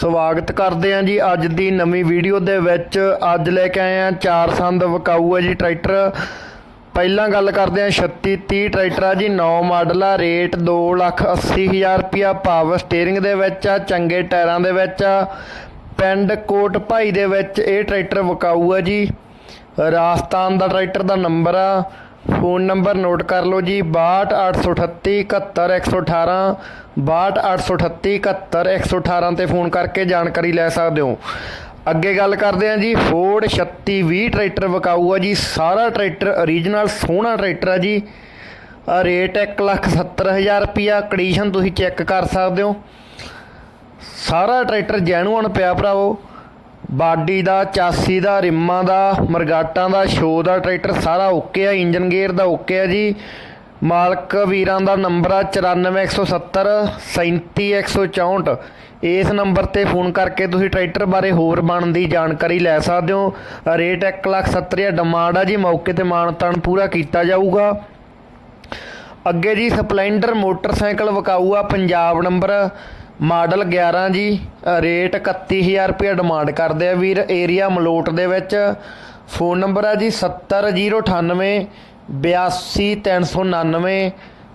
ਸਵਾਗਤ ਕਰਦੇ ਹਾਂ ਜੀ ਅੱਜ ਦੀ ਨਵੀਂ ਵੀਡੀਓ ਦੇ ਵਿੱਚ। ਅੱਜ ਲੈ ਕੇ ਆਏ ਹਾਂ ਚਾਰ ਸੰਦ ਵਿਕਾਊ ਹੈ ਜੀ ਟਰੈਕਟਰ। ਪਹਿਲਾਂ ਗੱਲ ਕਰਦੇ ਹਾਂ 3630 ਟਰੈਕਟਰ ਆ ਜੀ 9 ਮਾਡਲ ਆ, ਰੇਟ 280000 ਰੁਪਿਆ ਪਾਵਰ ਸਟੀਅਰਿੰਗ ਦੇ ਵਿੱਚ ਆ, ਚੰਗੇ ਟਾਇਰਾਂ ਦੇ ਵਿੱਚ ਆ। ਪਿੰਡ ਕੋਟ ਭਾਈ ਦੇ ਵਿੱਚ ਇਹ ਟਰੈਕਟਰ ਵਿਕਾਊ ਆ ਜੀ। ਰਾਜਸਥਾਨ ਦਾ ਟਰੈਕਟਰ ਦਾ ਨੰਬਰ ਆ। ਫੋਨ ਨੰਬਰ ਨੋਟ ਕਰ ਲਓ ਜੀ 62838 71118 62838 71118 ਤੇ ਫੋਨ ਕਰਕੇ ਜਾਣਕਾਰੀ ਲੈ ਸਕਦੇ ਹੋ। ਅੱਗੇ ਗੱਲ ਕਰਦੇ ਹਾਂ ਜੀ ਫੋਰਡ 3620 ਟਰੈਕਟਰ ਵਿਕਾਊ ਆ ਜੀ, ਸਾਰਾ ਟਰੈਕਟਰ origignal ਸੋਹਣਾ ਟਰੈਕਟਰ ਆ ਜੀ। ਆਹ ਰੇਟ 170000 ਰੁਪਿਆ ਕੰਡੀਸ਼ਨ ਤੁਸੀਂ ਚੈੱਕ ਕਰ ਸਕਦੇ ਹੋ। ਸਾਰਾ ਟਰੈਕਟਰ ਜੈਨੂਅਨ ਪਿਆ ਭਰਾਵੋ। ਬਾਡੀ ਦਾ, ਚਾਸੀ ਦਾ, ਰਿੰਮਾਂ ਦਾ, ਮਰਗਾਟਾਂ ਦਾ, ਸ਼ੋ ਦਾ, ਟਰੈਕਟਰ ਸਾਰਾ ਓਕੇ ਆ, ਇੰਜਨ ਗੇਅਰ ਦਾ ਓਕੇ ਆ ਜੀ। ਮਾਲਕ ਵੀਰਾਂ ਦਾ ਨੰਬਰ ਆ 94170 37164 ਇਸ ਨੰਬਰ ਤੇ ਫੋਨ ਕਰਕੇ ਤੁਸੀਂ ਟਰੈਕਟਰ ਬਾਰੇ ਹੋਰ ਬਣਦੀ ਜਾਣਕਾਰੀ ਲੈ ਸਕਦੇ ਹੋ। ਰੇਟ 170000 ਡਿਮਾਂਡ ਆ ਜੀ, ਮੌਕੇ ਤੇ ਮਾਨਤਾਨ ਪੂਰਾ ਕੀਤਾ ਜਾਊਗਾ। ਅੱਗੇ ਜੀ, ਸਪਲੈਂਡਰ ਮੋਟਰਸਾਈਕਲ ਵਿਕਾਊ ਆ, ਪੰਜਾਬ ਨੰਬਰ ਮਾਡਲ 11 ਜੀ ਅ, ਰੇਟ 31000 ਰੁਪਏ ਡਿਮਾਂਡ ਕਰਦੇ ਆ ਵੀਰ ਏਰੀਆ ਮਲੋਟ ਦੇ ਵਿੱਚ। ਫੋਨ ਨੰਬਰ ਆ ਜੀ 70098 82399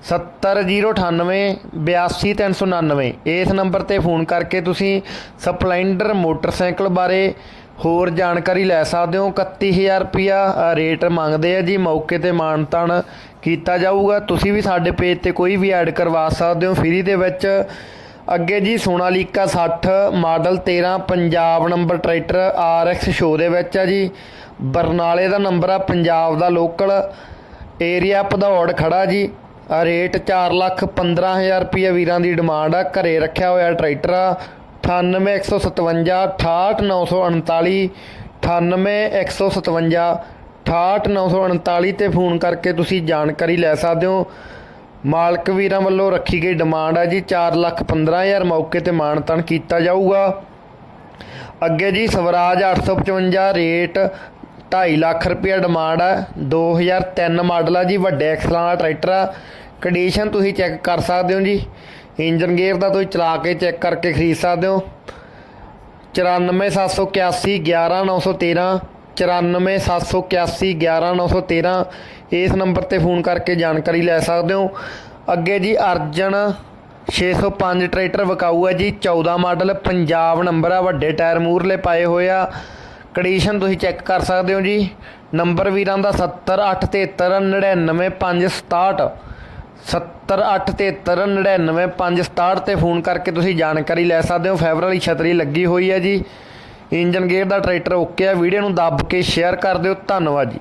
70098 82399 ਇਸ ਨੰਬਰ ਤੇ ਫੋਨ ਕਰਕੇ ਤੁਸੀਂ ਸਪਲੈਂਡਰ ਮੋਟਰਸਾਈਕਲ ਬਾਰੇ ਹੋਰ ਜਾਣਕਾਰੀ ਲੈ ਸਕਦੇ ਹੋ। 31000 ਰੁਪਿਆ ਰੇਟ ਮੰਗਦੇ ਆ ਜੀ। ਮੌਕੇ ਤੇ ਮਾਨਤਾਨ ਕੀਤਾ ਜਾਊਗਾ। ਤੁਸੀਂ ਵੀ ਸਾਡੇ ਪੇਜ ਤੇ ਕੋਈ ਵੀ ਐਡ ਕਰਵਾ ਸਕਦੇ ਹੋ। ਫ੍ਰੀ ਦੇ ਵਿੱਚ ਅੱਗੇ ਜੀ Sonalika 60 model 13 Punjab number tractor RX show ਦੇ ਵਿੱਚ ਆ ਜੀ। ਬਰਨਾਲੇ ਦਾ ਨੰਬਰ ਆ, ਪੰਜਾਬ ਦਾ ਲੋਕਲ ਏਰੀਆ ਭਦੌੜ ਖੜਾ ਜੀ। ਰੇਟ 4 ਲੱਖ 15000 ਰੁਪਏ ਵੀਰਾਂ ਦੀ ਡਿਮਾਂਡ ਆ। ਘਰੇ ਰੱਖਿਆ ਹੋਇਆ ਟਰੈਕਟਰ ਆ। 98157 68949 98157 68949 ਤੇ ਫੋਨ ਕਰਕੇ ਤੁਸੀਂ ਜਾਣਕਾਰੀ ਲੈ ਸਕਦੇ ਹੋ। ਮਾਲਕ ਵੀਰਾਂ ਵੱਲੋਂ ਰੱਖੀ ਗਈ ਡਿਮਾਂਡ ਆ ਜੀ 4 ਲੱਖ 15000 ਮੌਕੇ ਤੇ ਮਾਨਤਨ ਕੀਤਾ ਜਾਊਗਾ। ਅੱਗੇ ਜੀ, ਸਵਰਾਜ 855 ਰੇਟ 2.5 ਲੱਖ ਰੁਪਏ ਡਿਮਾਂਡ ਆ 2003 ਮਾਡਲ ਆ ਜੀ, ਵੱਡੇ ਐਕਸਲਾਂ ਦਾ ਟਰੈਕਟਰ ਆ। ਕੰਡੀਸ਼ਨ ਤੁਸੀਂ ਚੈੱਕ ਕਰ ਸਕਦੇ ਹੋ ਜੀ। ਇੰਜਨ ਗੇਅਰ ਦਾ ਤੁਸੀਂ ਚਲਾ ਕੇ ਚੈੱਕ ਕਰਕੇ ਖਰੀਦ ਸਕਦੇ ਹੋ। 94781 11913 94781 11913 ਇਸ ਨੰਬਰ ਤੇ ਫੋਨ ਕਰਕੇ ਜਾਣਕਾਰੀ ਲੈ ਸਕਦੇ ਹੋ। ਅੱਗੇ ਜੀ ਅਰਜਨ 605 ਟਰੈਕਟਰ ਵਿਕਾਊ ਹੈ ਜੀ। 14 ਮਾਡਲ, ਪੰਜਾਬ ਨੰਬਰ ਆ, ਵੱਡੇ ਟਾਇਰ ਮੂਰਲੇ ਪਾਏ ਹੋਏ ਆ। ਕੰਡੀਸ਼ਨ ਤੁਸੀਂ ਚੈੱਕ ਕਰ ਸਕਦੇ ਹੋ ਜੀ। ਨੰਬਰ ਵੀਰਾਂ ਦਾ 70873999567 70873999567 ਤੇ ਫੋਨ ਕਰਕੇ ਤੁਸੀਂ ਜਾਣਕਾਰੀ ਲੈ ਸਕਦੇ ਹੋ। ਫਾਈਬਰ ਵਾਲੀ ਛਤਰੀ ਲੱਗੀ ਹੋਈ ਹੈ ਜੀ। ਇੰਜਨ ਗੇਅਰ ਦਾ ਟਰੈਕਟਰ ਓਕੇ ਆ। ਵੀਡੀਓ ਨੂੰ ਦੱਬ ਕੇ ਸ਼ੇਅਰ ਕਰ ਦਿਓ। ਧੰਨਵਾਦ ਜੀ।